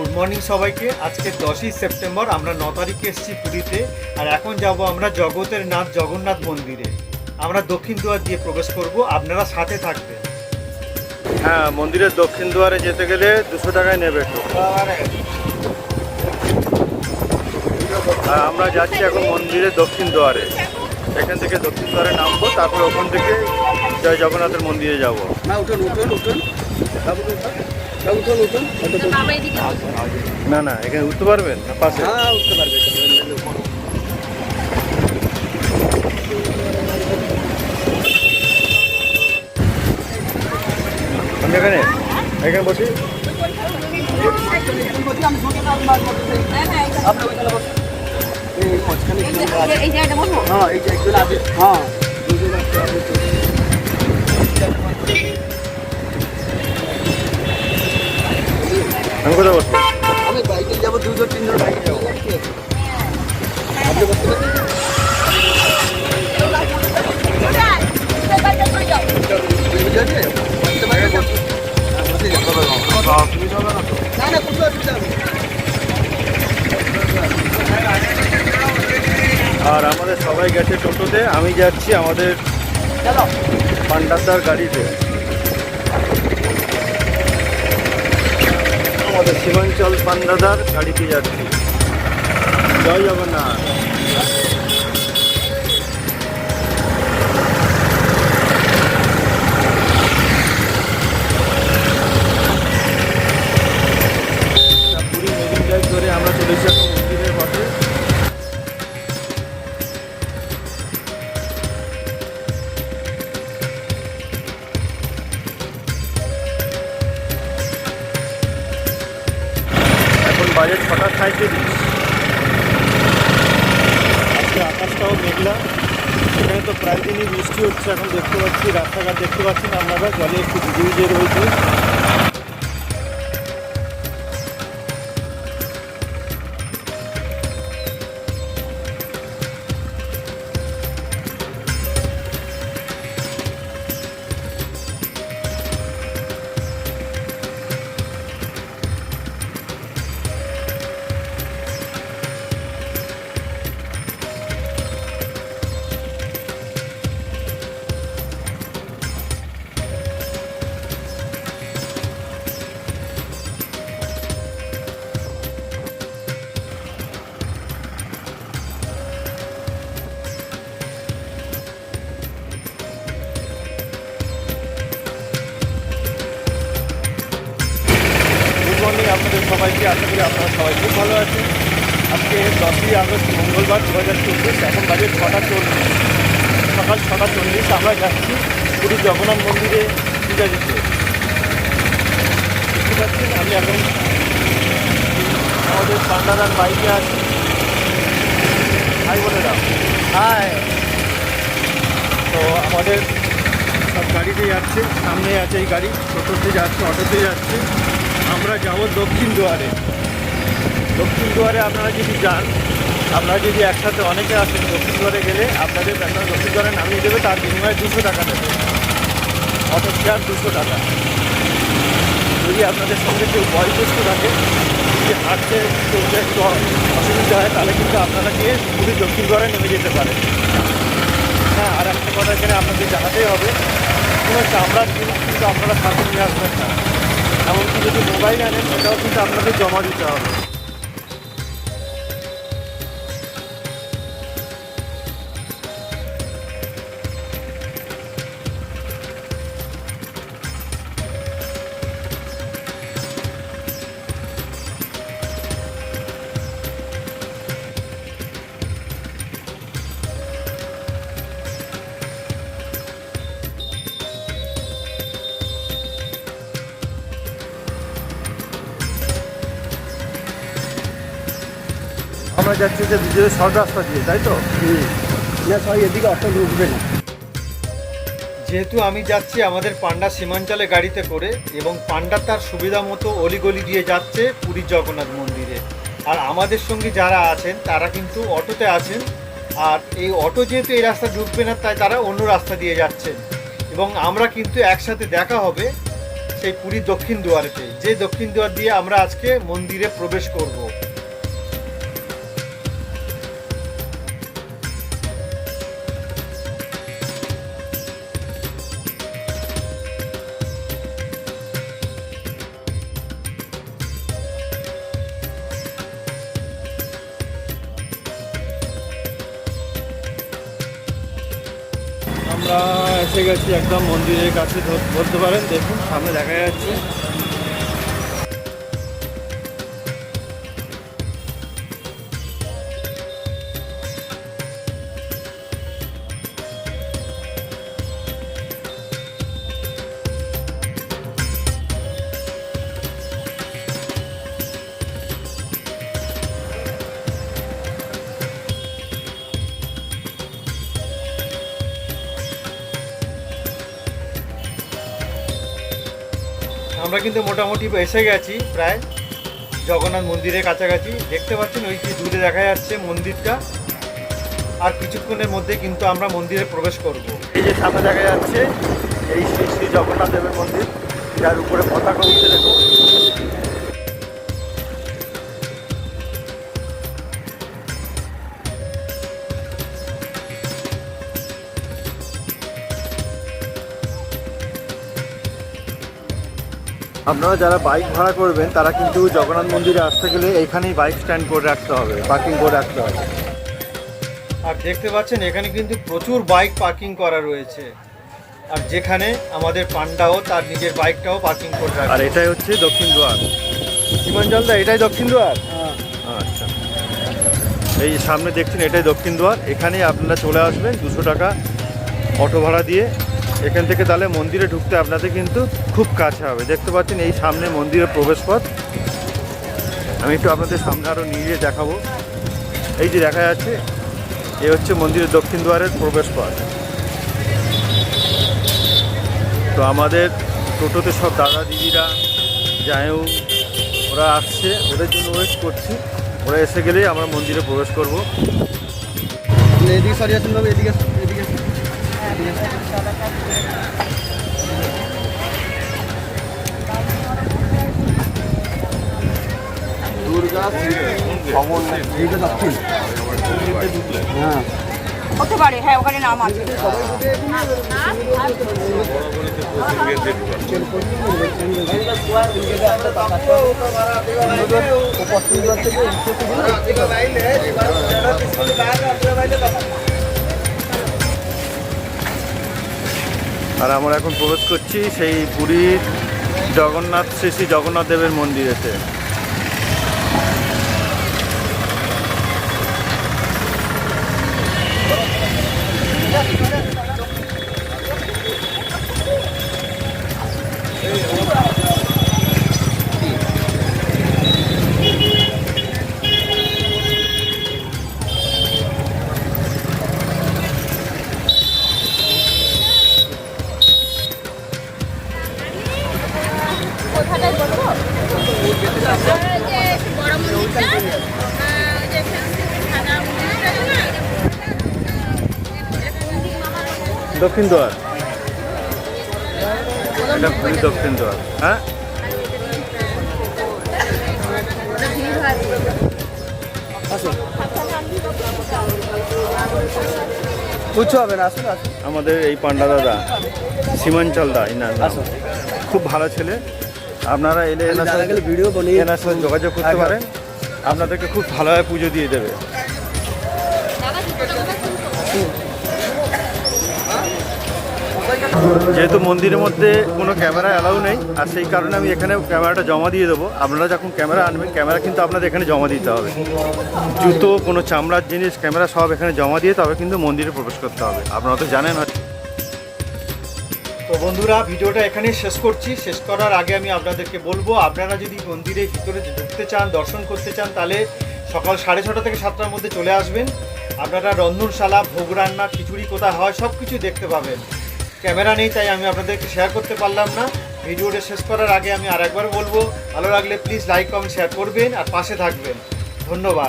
Good morning সবাইকে। আজকে দশই সেপ্টেম্বর আমরা ন তারিখে এসেছি পুরীতে আর এখন যাব আমরা জগতের নাথ জগন্নাথ মন্দিরে। আমরা দক্ষিণ দুয়ার দিয়ে প্রবেশ করব আপনারা সাথে থাকবেন। হ্যাঁ মন্দিরের দক্ষিণ দুয়ারে যেতে গেলে দুশো টাকায় নেবে আর আমরা যাচ্ছি এখন মন্দিরের দক্ষিণ দুয়ারে। এখান থেকে দক্ষিণ দুয়ারে নামবো তারপর ওখান থেকে জয় জগন্নাথের মন্দিরে যাব। না উঠুন উঠুন উঠুন। উঠুন উঠুন আমরা এদিকে আসব। না না এখানে উঠতে পারবেন? না পাশে? হ্যাঁ উঠতে পারবে আমি এখানে? এখানে বসি? হ্যাঁ, হ্যাঁ, এই- জায়গাটা হ্যাঁ এই যে হ্যাঁ। কোথায় বসবো আমি বাইকে যাব দুজন তিনজন বাইকে যাব। আপনি বসতে। না না কোনো অসুবিধা আর আমাদের সবাই গেছে টোটোতে আমি যাচ্ছি আমাদের পান্ডাদার গাড়িতে। আমাদের সীমাঞ্চল পান্ডাদার গাড়িতে যাচ্ছি। জয় জগন্নাথ। পুরী ধরে আমরা চলেছি সাঁত্রিশ আজকে আকাশটাও মেঘলা। এখানে তো প্রায় দিনই বৃষ্টি হচ্ছে, এখন দেখতে পাচ্ছি, রাস্তাঘাট দেখতে পাচ্ছেন আপনারা জলে একটু ভিজে ভিজে রয়েছে। সবাইকে আশা করি আপনারা সবাই খুব ভালো আছেন। আজকে দশই আগস্ট মঙ্গলবার দু হাজার চব্বিশ এখন বাজে ছটা চল্লিশ। সকাল ছটা চল্লিশ আমরা যাচ্ছি পুরী জগন্নাথ মন্দিরে পূজা দিতে। দেখতে পাচ্ছেন আমি এখন আমাদের পান্ডারার বাইকে আছি। হাই বোনেরা হাই। তো আমাদের সব গাড়িতে যাচ্ছে সামনে আছে এই গাড়ি টোটোতে যাচ্ছে অটোতে যাচ্ছে। আমরা যাব দক্ষিণ দুয়ারে। দক্ষিণ দুয়ারে আপনারা যদি যান, আপনারা যদি একসাথে অনেকে আসেন, দক্ষিণ দুয়ারে গেলে আপনাদের আপনারা দক্ষিণ দুয়ারে নামিয়ে দেবে, তার বিনিময়ে দুশো টাকা দেবে। অটো ফেয়ার দুশো টাকা। যদি আপনাদের সঙ্গে কেউ বয়োজ্যেষ্ঠ থাকে, যদি হাঁটতে চলতে একটু অসুবিধা হয়, তাহলে কিন্তু আপনারা গিয়ে পুরী দক্ষিণ দুয়ারে নেমে যেতে পারেন। হ্যাঁ আর একটা কথা এখানে আপনাদের জানাতেই হবে। কোনো চামড়ার জিনিস কিন্তু আপনারা সাথে নিয়ে আসবেন না। এমনকি যদি মোবাইল আনেন সেটাও কিন্তু আপনাদের জমা দিতে হবে। যাচ্ছি যে বিজয়ের সব রাস্তা দিয়ে তাই তো? না সবাই এদিকে অটো ঢুকবে না। যেহেতু আমি যাচ্ছি আমাদের পান্ডা সীমাঞ্চলে গাড়িতে করে এবং পান্ডা তার সুবিধা মতো অলিগলি দিয়ে যাচ্ছে পুরী জগন্নাথ মন্দিরে। আর আমাদের সঙ্গে যারা আছেন তারা কিন্তু অটোতে আছেন আর এই অটো যেহেতু এই রাস্তা ঢুকবে না তাই তারা অন্য রাস্তা দিয়ে যাচ্ছেন। এবং আমরা কিন্তু একসাথে দেখা হবে সেই পুরীর দক্ষিণ দুয়ারেতে। যে দক্ষিণ দুয়ার দিয়ে আমরা আজকে মন্দিরে প্রবেশ করব। আমরা এসে গেছি একদম মন্দিরের কাছে ধর- ধরতে পারেন। দেখুন সামনে দেখা যাচ্ছে। আমরা কিন্তু মোটামুটি এসে গেছি প্রায় জগন্নাথ মন্দিরের কাছাকাছি। দেখতে পাচ্ছেন ওই যে দূরে দেখা যাচ্ছে মন্দিরটা। আর কিছুক্ষণের মধ্যে কিন্তু আমরা মন্দিরে প্রবেশ করব। এই যে সামনে দেখা যাচ্ছে, এই শ্রী শ্রী জগন্নাথ দেবের মন্দির, যার উপরে পতাকা উঠছে, দেখুন। আপনারা যারা বাইক ভাড়া করবেন তারা কিন্তু জগন্নাথ মন্দিরে আসতে গেলে এখানেই বাইক স্ট্যান্ড করে রাখতে হবে পার্কিং করে রাখতে হবে। আর দেখতে পাচ্ছেন এখানে কিন্তু প্রচুর বাইক পার্কিং করা রয়েছে। আর যেখানে আমাদের পান্ডাও তার নিজের বাইকটাও পার্কিং করে রাখে। আর এটাই হচ্ছে দক্ষিণ দুয়ার। সীমাঞ্চলদা এটাই দক্ষিণ দুয়ার? আচ্ছা। এই সামনে দেখছেন এটাই দক্ষিণ দুয়ার। এখানেই আপনারা চলে আসবেন দুশো টাকা অটো ভাড়া দিয়ে। এখান থেকে তাহলে মন্দিরে ঢুকতে আপনাদের কিন্তু খুব কাছে হবে। দেখতে পাচ্ছেন এই সামনে মন্দিরের প্রবেশপথ। আমি একটু আপনাদের সামনে আরও নিয়ে দেখাবো। এই যে দেখা যাচ্ছে, এ হচ্ছে মন্দিরের দক্ষিণ দুয়ারের প্রবেশপথ। তো আমাদের টোটোতে সব দাদা দিদিরা যায়ও ওরা আসছে। ওদের জন্য ওয়েট করছি। ওরা এসে গেলেই আমরা মন্দিরে প্রবেশ করব। এদিকে সরি বাবু, এদিকে হ্যাঁ হতে পারে হ্যাঁ ওখানে নাম আছে। আর আমরা এখন প্রবেশ করছি সেই পুরীর জগন্নাথ শ্রী শ্রী জগন্নাথ দেবের মন্দিরেতে। দক্ষিণ দুয়ার। এটা পুরী দক্ষিণ দুয়ার হ্যাঁ? হবে না আসুন আমাদের এই পান্ডা দাদা সীমাঞ্চল দা ইনার খুব ভালো ছেলে। আপনারা এলে এনার সাথে ভিডিও বানিয়ে এনার সাথে যোগাযোগ করতে পারেন। আপনাদেরকে খুব ভালোভাবে পুজো দিয়ে দেবে। যেহেতু মন্দিরের মধ্যে কোনো ক্যামেরা অ্যালাউ নেই, আর সেই কারণে আমি এখানে ক্যামেরাটা জমা দিয়ে দেবো। আপনারা যখন ক্যামেরা আনবেন, ক্যামেরা কিন্তু আপনাদের এখানে জমা দিতে হবে। জুতো, কোনো চামড়ার জিনিস, ক্যামেরা সব এখানে জমা দিয়ে তবে কিন্তু মন্দিরে প্রবেশ করতে হবে। আপনারা তো জানেন তো বন্ধুরা, ভিডিওটা এখানেই শেষ করছি। শেষ করার আগে আমি আপনাদেরকে বলব, আপনারা যদি মন্দিরের ভিতরে ঢুকতে চান, দর্শন করতে চান, তাহলে সকাল সাড়ে ছটা থেকে সাতটার মধ্যে চলে আসবেন। আপনারা রন্ধনশালা, ভোগ রান্না, খিচুড়ি কোথায় হয় সব কিছু দেখতে পাবেন। ক্যামেরা নেই, তাই আমি আপনাদেরকে শেয়ার করতে পারলাম না। ভিডিওটা শেষ করার আগে আমি আর একবার বলব, ভালো লাগলে প্লিজ লাইক কমেন্ট শেয়ার করবেন আর পাশে থাকবেন। ধন্যবাদ।